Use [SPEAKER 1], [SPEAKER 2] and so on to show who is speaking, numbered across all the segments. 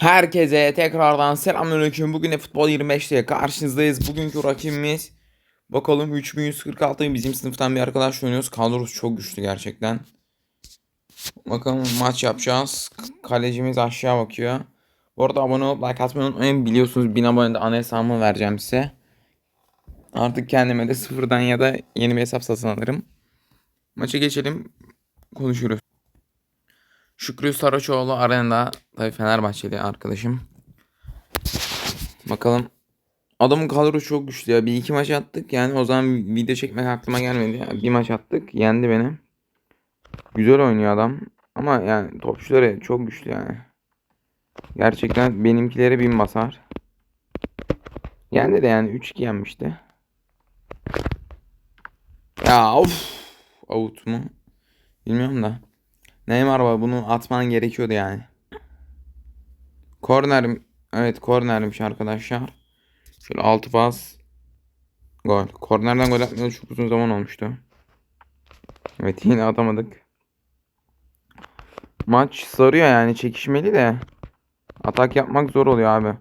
[SPEAKER 1] Herkese tekrardan selamünaleyküm. Bugün de Futbol 25'te karşınızdayız. Bugünkü rakibimiz bakalım 3146 bizim sınıftan bir arkadaş oynuyoruz. Kadrosu çok güçlü gerçekten. Bakalım maç yapacağız. Kalecimiz aşağı bakıyor. Bu arada abone olup like atmayı unutmayın. Biliyorsunuz 1000 abonede ana hesabımı vereceğim size. Artık kendime de sıfırdan ya da yeni bir hesap satın alırım. Maça geçelim. Konuşuruz. Şükrü Saraçoğlu arenada tabii Fenerbahçeli arkadaşım. Bakalım. Adamın kadrosu çok güçlü ya. Bir iki maç attık. Yani o zaman video çekmek aklıma gelmedi. ya. Bir maç attık. Yendi beni. Güzel oynuyor adam. Ama yani topçuları çok güçlü yani. Gerçekten benimkileri bin basar. Yendi de yani 3-2 yenmişti. Ya of. Out mu? Bilmiyorum da. Neymar var bunu atman gerekiyordu yani. Korner evet kornermiş arkadaşlar. Şöyle altı pas gol. Kornerden gol atmayalı çok uzun zaman olmuştu. Evet yine atamadık. Maç sarıyor yani çekişmeli de atak yapmak zor oluyor abi.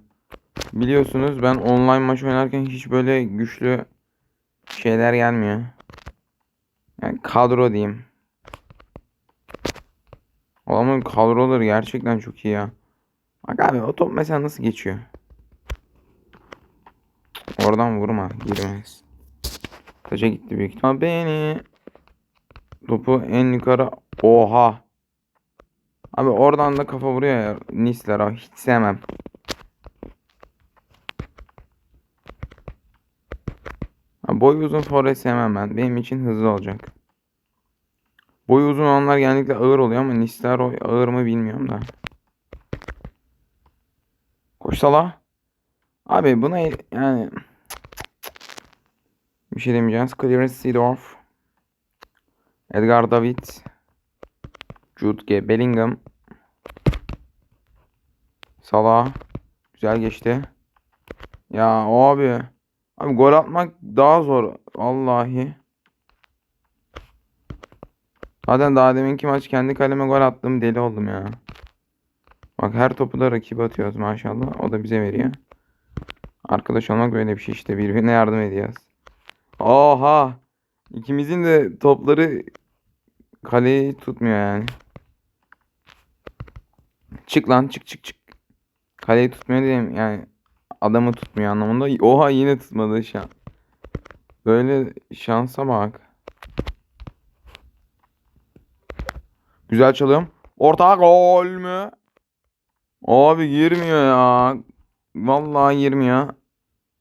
[SPEAKER 1] Biliyorsunuz ben online maç oynarken hiç böyle güçlü şeyler gelmiyor. Yani kadro diyeyim. Adamın kadroları gerçekten çok iyi ya. Bak abi o top mesela nasıl geçiyor? Oradan vurma girmez. Taça gitti büyük ihtimal. Beni topu en yukarı oha. Abi oradan da kafa vuruyor ya Nisler hiç sevmem. Boy uzun forvet sevmem ben. Benim için hızlı olacak. Boyu uzun olanlar genellikle ağır oluyor ama Nistelrooy ağır mı bilmiyorum da. Koş Salah. Abi buna yani bir şey demeyeceğiz. Clarence Seedorf. Edgar David. Jude G. Bellingham. Salah. Güzel geçti. Ya abi. Abi gol atmak daha zor. Vallahi. Zaten daha deminki maç kendi kaleme gol attım deli oldum ya. Bak her topu da rakibe atıyoruz maşallah. O da bize veriyor. Arkadaş olmak böyle bir şey işte. Birbirine yardım ediyoruz. Oha! İkimizin de topları kaleyi tutmuyor yani. Çık lan çık çık çık. Kaleyi tutmuyor diyeyim yani adamı tutmuyor anlamında. Oha yine tutmadı şu an. Böyle şansa bak. Güzel çalıyorum. Orta gol mü? Abi girmiyor ya. Vallahi girmiyor.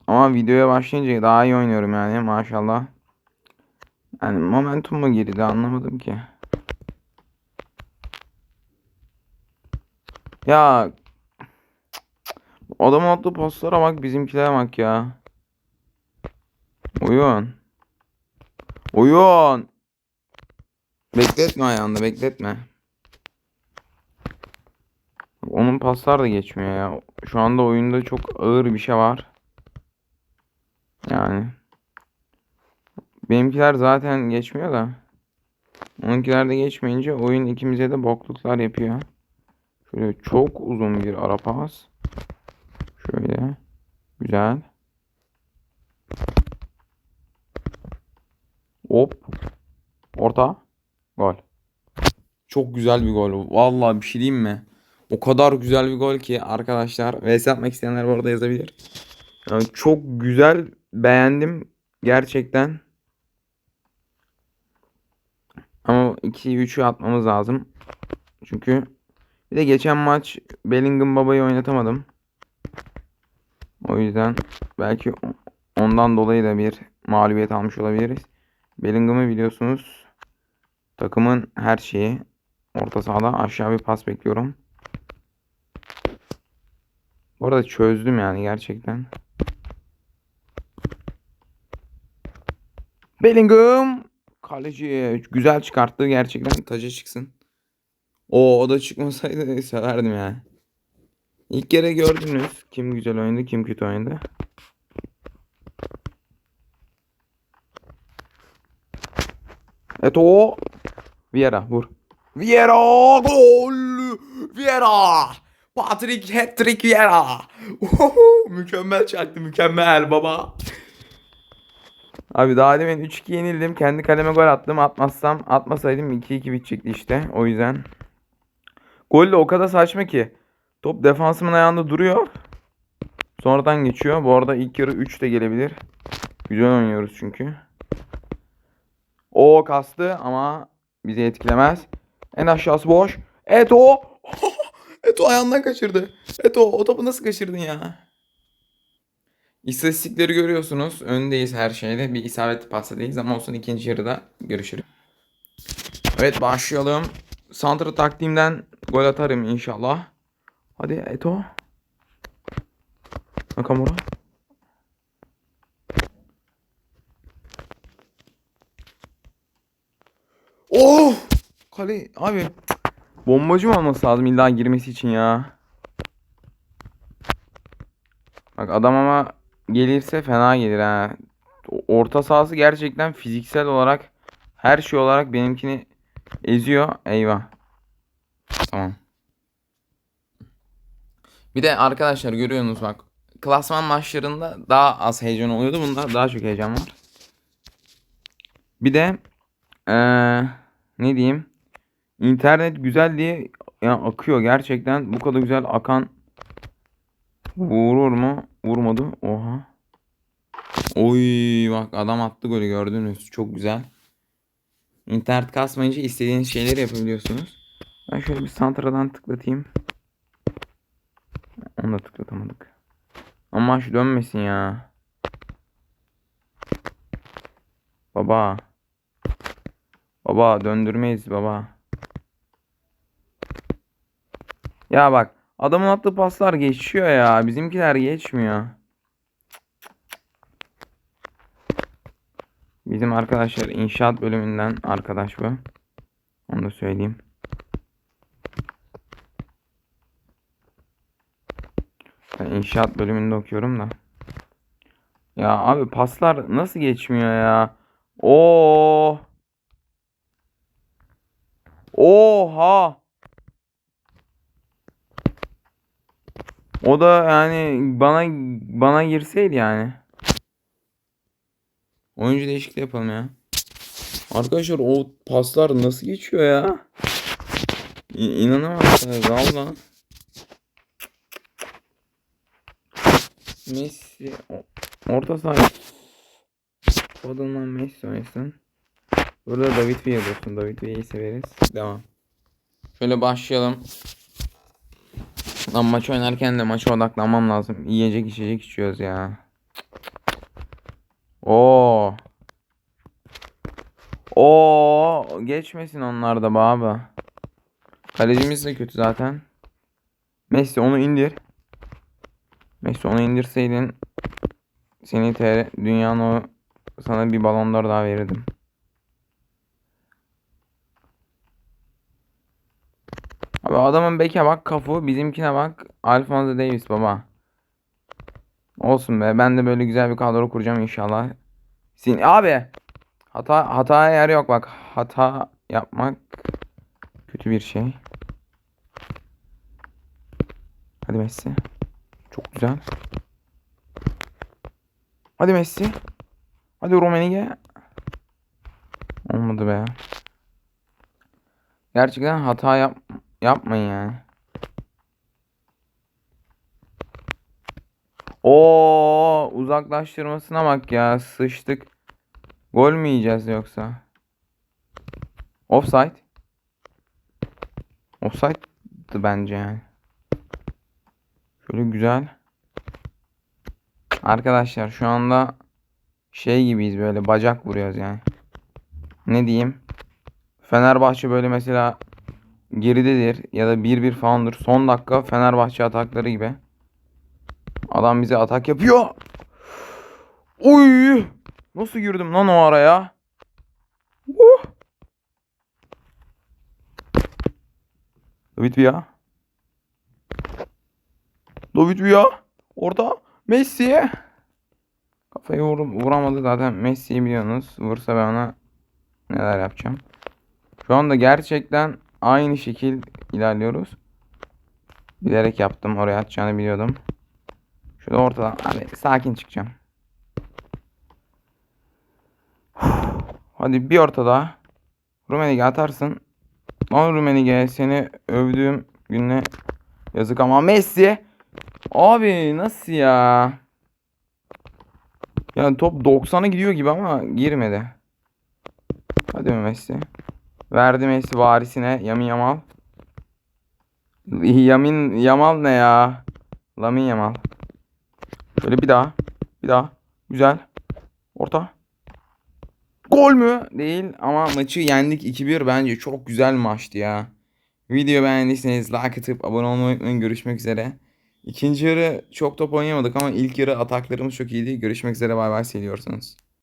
[SPEAKER 1] Ama videoya başlayınca daha iyi oynuyorum yani maşallah. Yani momentum mu girdi anlamadım ki. Ya adamın attığı paslara bak bizimkilere bak ya. Oyun. Oyun. Bekletme ayağında bekletme. Onun paslar da geçmiyor ya. Şu anda oyunda çok ağır bir şey var. Yani. Benimkiler zaten geçmiyor da. Onunkiler de geçmeyince oyun ikimize de bokluklar yapıyor. Şöyle çok uzun bir ara pas. Şöyle. Güzel. Hop. Orta. Gol. Çok güzel bir gol. Vallahi bir şey diyeyim mi? O kadar güzel bir gol ki arkadaşlar. VS atmak isteyenler bu arada yazabilir. Yani çok güzel. Beğendim. Gerçekten. Ama 2'yi 3'ü atmamız lazım. Çünkü bir de geçen maç Bellingham babayı oynatamadım. O yüzden belki ondan dolayı da bir mağlubiyet almış olabiliriz. Bellingham'ı biliyorsunuz takımın her şeyi. Orta sahada aşağı bir pas bekliyorum. Bu arada çözdüm yani gerçekten. Bellingham kaleci güzel çıkarttı gerçekten taca çıksın. O o da çıkmasaydı severdim yani. İlk kere gördünüz kim güzel oynadı kim kötü oynadı. Evet o Vieira vur. Vieira gol! Vieira! Patrick Hat-trick Vieira. Mükemmel çaktı mükemmel baba. Abi daha demin 3-2 yenildim. Kendi kaleme gol attım. Atmazsam atmasaydım 2-2 bitecekti işte. O yüzden. Gol de o kadar saçma ki. Top defansımın ayağında duruyor. Sonradan geçiyor. Bu arada ilk yarı 3 de gelebilir. Güzel oynuyoruz çünkü. O kastı ama bizi etkilemez. En aşağısı boş. Eto. Eto ayağından kaçırdı. Eto o topu nasıl kaçırdın ya? İstatistikleri görüyorsunuz. Öndeyiz her şeyde. Bir isabetli pasta değiliz ama olsun ikinci yarıda görüşürüz. Evet başlayalım. Santra taktiğimden gol atarım inşallah. Hadi Eto. Nakamura. Oh! Kale abi. Bombacı mı olması lazım illa girmesi için ya. Bak adam ama gelirse fena gelir ha. Orta sahası gerçekten fiziksel olarak her şey olarak benimkini eziyor. Eyvah. Tamam. Bir de arkadaşlar görüyorsunuz bak. Klasman maçlarında daha az heyecan oluyordu. Bunda daha çok heyecan var. Bir de eee, ne diyeyim? İnternet güzel diye ya akıyor gerçekten. Bu kadar güzel akan vurur mu? Vurmadı. Oha. Oy bak adam attı golü gördünüz. Çok güzel. İnternet kasmayınca istediğiniz şeyleri yapabiliyorsunuz. Ben şöyle bir santradan tıklatayım. Onu da tıklatamadık. Ama şu dönmesin ya. Baba. Baba döndürmeyiz baba. Ya bak adamın attığı paslar geçiyor ya. Bizimkiler geçmiyor. Bizim arkadaşlar inşaat bölümünden arkadaş bu. Onu da söyleyeyim. Ben inşaat bölümünde okuyorum da. Ya abi paslar nasıl geçmiyor ya? Oo. Oha. O da yani bana bana girseydi yani. Oyuncu değişikliği yapalım ya. Arkadaşlar o paslar nasıl geçiyor ya? İ- İnanamazsınız valla. Messi orta saha. Foden'la Messi oynasın. Burada David Villa dursun. David Villa'yı severiz. Devam. Şöyle başlayalım. Lan maç oynarken de maça odaklanmam lazım. Yiyecek içecek içiyoruz ya. Oo. Oo, geçmesin onlar da be abi. Kalecimiz de kötü zaten. Messi onu indir. Messi onu indirseydin seni TR dünyanın o sana bir balon d'Or daha verirdim. Adamın beke bak kafu bizimkine bak Alphonso Davis baba. Olsun be ben de böyle güzel bir kadro kuracağım inşallah. Sin abi hata hataya yer yok bak hata yapmak kötü bir şey. Hadi Messi. Çok güzel. Hadi Messi. Hadi Rummenigge. Olmadı be. Gerçekten hata yap yapmayın yani. Oo uzaklaştırmasına bak ya sıçtık. Gol mü yiyeceğiz yoksa? Offside. Offside'dı bence yani. Şöyle güzel. Arkadaşlar şu anda şey gibiyiz böyle bacak vuruyoruz yani. Ne diyeyim? Fenerbahçe böyle mesela geridedir ya da 1-1 falandır. Son dakika Fenerbahçe atakları gibi. Adam bize atak yapıyor. Oy! Nasıl girdim lan o araya? Uh! David Villa. David Villa. Orada Messi. Kafayı vur vuramadı zaten Messi'yi biliyorsunuz. Vursa ben ona neler yapacağım. Şu anda gerçekten aynı şekil ilerliyoruz. Bilerek yaptım. Oraya atacağını biliyordum. Şurada ortadan. Hadi sakin çıkacağım. Hadi bir orta daha. Rumenige atarsın. Lan Rumenige seni övdüğüm gününe yazık ama Messi. Abi nasıl ya? Yani top 90'a gidiyor gibi ama girmedi. Hadi Messi? Verdi Messi varisine Yamin Yamal. Yamin Yamal ne ya? Lamin Yamal. Böyle bir daha. Bir daha. Güzel. Orta. Gol mü? Değil ama maçı yendik 2-1 bence çok güzel maçtı ya. Video beğendiyseniz like atıp abone olmayı unutmayın. Görüşmek üzere. İkinci yarı çok top oynayamadık ama ilk yarı ataklarımız çok iyiydi. Görüşmek üzere bay bay seviyorsunuz.